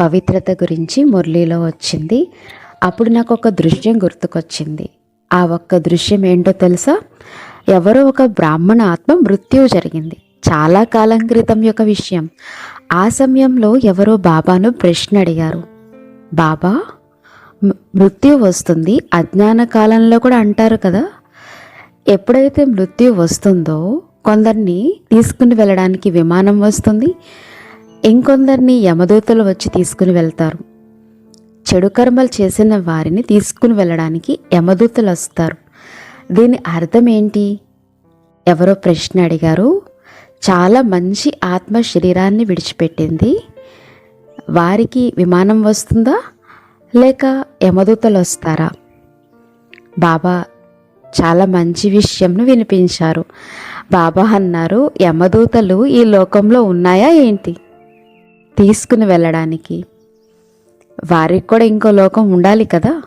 పవిత్రత గురించి మురళీలో వచ్చింది. అప్పుడు నాకు ఒక దృశ్యం గుర్తుకొచ్చింది. ఆ ఒక్క దృశ్యం ఏంటో తెలుసా? ఎవరో ఒక బ్రాహ్మణ ఆత్మ మృత్యువు జరిగింది. చాలా కాలం క్రితం యొక్క విషయం. ఆ సమయంలో ఎవరో బాబాను ప్రశ్న అడిగారు. బాబా మృత్యు వస్తుంది. అజ్ఞాన కాలంలో కూడా అంటారు కదా. ఎప్పుడైతే మృత్యు వస్తుందో కొందరిని తీసుకుని వెళ్ళడానికి విమానం వస్తుంది. ఇంకొందరిని యమదూతలు వచ్చి తీసుకుని వెళ్తారు. చెడు కర్మలు చేసిన వారిని తీసుకుని వెళ్ళడానికి యమదూతలు వస్తారు. దీని అర్థం ఏంటి? ఎవరో ప్రశ్న అడిగారు. చాలా మంచి ఆత్మ శరీరాన్ని విడిచిపెట్టింది. వారికి విమానం వస్తుందా? లేక యమదూతలు వస్తారా? బాబా చాలా మంచి విషయంను వినిపించారు. బాబా అన్నారు యమదూతలు ఈ లోకంలో ఉన్నాయా ఏంటి? తీసుకుని వెళ్ళడానికి. వారికి కూడా ఇంకో లోకం ఉండాలి కదా?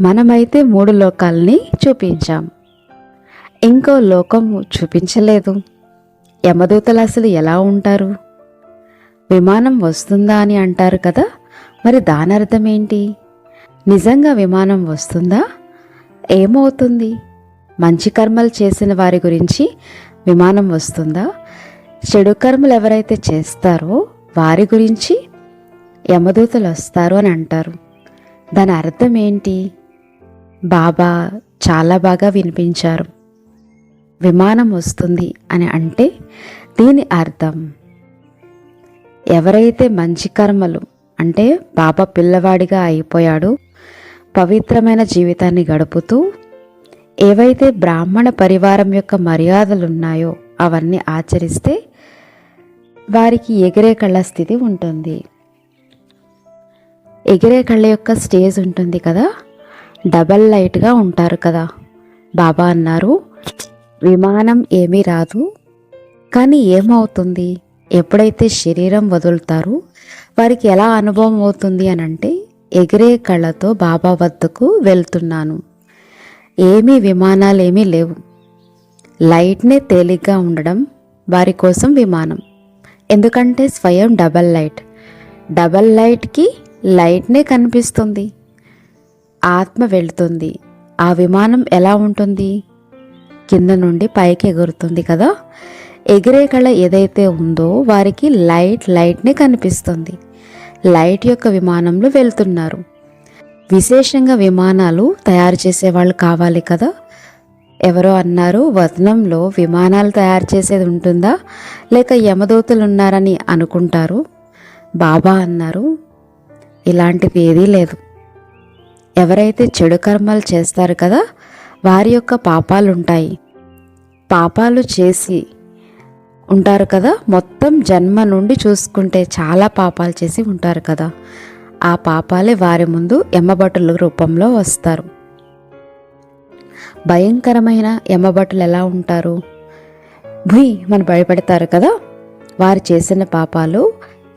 మనమైతే మూడు లోకాలని చూపించాం. ఇంకో లోకం చూపించలేదు. యమదూతలు అసలు ఎలా ఉంటారు? విమానం వస్తుందా అని అంటారు కదా? మరి దాని అర్థం ఏంటి? నిజంగా విమానం వస్తుందా? ఏమవుతుంది? మంచి కర్మలు చేసిన వారి గురించి విమానం వస్తుందా? చెడు కర్మలు ఎవరైతే చేస్తారో వారి గురించి యమదూతలు వస్తారు అని అంటారు. దాని అర్థం ఏంటి? బాబా చాలా బాగా వినిపించారు. విమానం వస్తుంది అని అంటే దీని అర్థం. ఎవరైతే మంచి కర్మలు అంటే బాబా పిల్లవాడిగా అయిపోయాడు పవిత్రమైన జీవితాన్ని గడుపుతూ ఏవైతే బ్రాహ్మణ పరివారం యొక్క మర్యాదలు ఉన్నాయో అవన్నీ ఆచరిస్తే వారికి ఎగిరే కళ్ళ స్థితి ఉంటుంది. ఎగిరే కళ్ళ యొక్క స్టేజ్ ఉంటుంది కదా? డబల్ లైట్గా ఉంటారు కదా? బాబా అన్నారు విమానం ఏమీ రాదు. కానీ ఏమవుతుంది? ఎప్పుడైతే శరీరం వదులుతారో వారికి ఎలా అనుభవం అవుతుంది అని అంటే ఎగిరే కళ్ళతో బాబా వద్దకు వెళ్తున్నాను. ఏమీ విమానాలు ఏమీ లేవు. లైట్నే తేలిగ్గా ఉండడం వారి కోసం విమానం. ఎందుకంటే స్వయం డబల్ లైట్. డబల్ లైట్కి లైట్నే కనిపిస్తుంది. ఆత్మ వెళుతుంది. ఆ విమానం ఎలా ఉంటుంది? కింద నుండి పైకి ఎగురుతుంది కదా? ఎగిరే కళ ఏదైతే ఉందో వారికి లైట్ లైట్నే కనిపిస్తుంది. లైట్ యొక్క విమానంలో వెళ్తున్నారు. విశేషంగా విమానాలు తయారు చేసే వాళ్ళు కావాలి కదా? ఎవరో అన్నారు వదనంలో విమానాలు తయారు చేసేది ఉంటుందా? లేక యమదూతలు ఉన్నారని అనుకుంటారు? బాబా అన్నారు ఇలాంటిది ఏదీ లేదు. ఎవరైతే చెడు కర్మలు చేస్తారు కదా వారి యొక్క పాపాలు ఉంటాయి పాపాలు చేసి ఉంటారు కదా మొత్తం జన్మ నుండి చూసుకుంటే చాలా పాపాలు చేసి ఉంటారు కదా. ఆ పాపాలే వారి ముందు ఎమ్మబట్టుల రూపంలో వస్తారు. భయంకరమైన ఎమ్మబట్టులు ఎలా ఉంటారు? భుయ్ మన భయపడతారు కదా? వారు చేసిన పాపాలు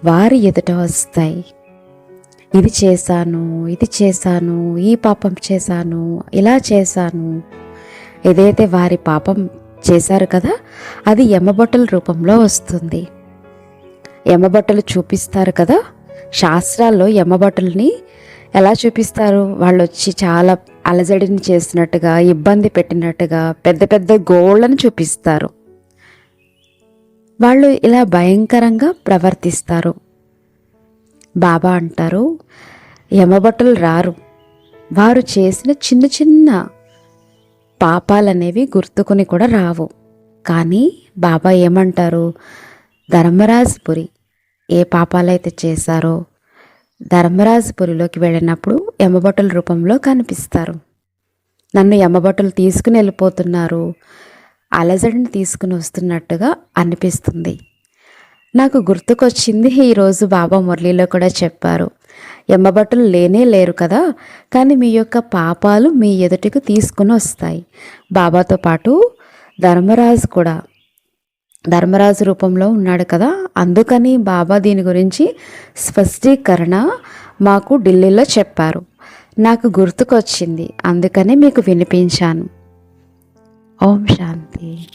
వారి ఎదుట వస్తాయి. ఇది చేశాను ఇది చేశాను ఈ పాపం చేశాను ఇలా చేశాను. ఏదైతే వారి పాపం చేశారు కదా అది ఎమ్మబొట్టల రూపంలో వస్తుంది. ఎమ్మబట్టలు చూపిస్తారు కదా? శాస్త్రాల్లో ఎమ్మబట్టలని ఎలా చూపిస్తారు? వాళ్ళు వచ్చి చాలా అలజడిని చేసినట్టుగా ఇబ్బంది పెట్టినట్టుగా పెద్ద పెద్ద గోళ్ళను చూపిస్తారు. వాళ్ళు ఇలా భయంకరంగా ప్రవర్తిస్తారు. బాబా అంటారు యమబట్టలు రారు. వారు చేసిన చిన్న చిన్న పాపాలనేవి గుర్తుకొని కూడా రావు. కానీ బాబా ఏమంటారు? ధర్మరాజపురి ఏ పాపాలైతే చేశారో ధర్మరాజపురిలోకి వెళ్ళినప్పుడు యమబట్టల రూపంలో కనిపిస్తారు. నన్ను యమబట్టలు తీసుకుని వెళ్ళిపోతున్నారు. అలజడిని తీసుకుని వస్తున్నట్టుగా అనిపిస్తుంది. నాకు గుర్తుకొచ్చింది ఈరోజు బాబా మురళీలో కూడా చెప్పారు. ఎమ్మబట్టలు లేనే లేరు కదా కానీ మీ యొక్క పాపాలు మీ ఎదుటికి తీసుకుని వస్తాయి. బాబాతో పాటు ధర్మరాజు కూడా ధర్మరాజు రూపంలో ఉన్నాడు కదా. అందుకని బాబా దీని గురించి స్పష్టీకరణ మాకు ఢిల్లీలో చెప్పారు. నాకు గుర్తుకొచ్చింది. అందుకనే మీకు వినిపించాను. ఓం శాంతి.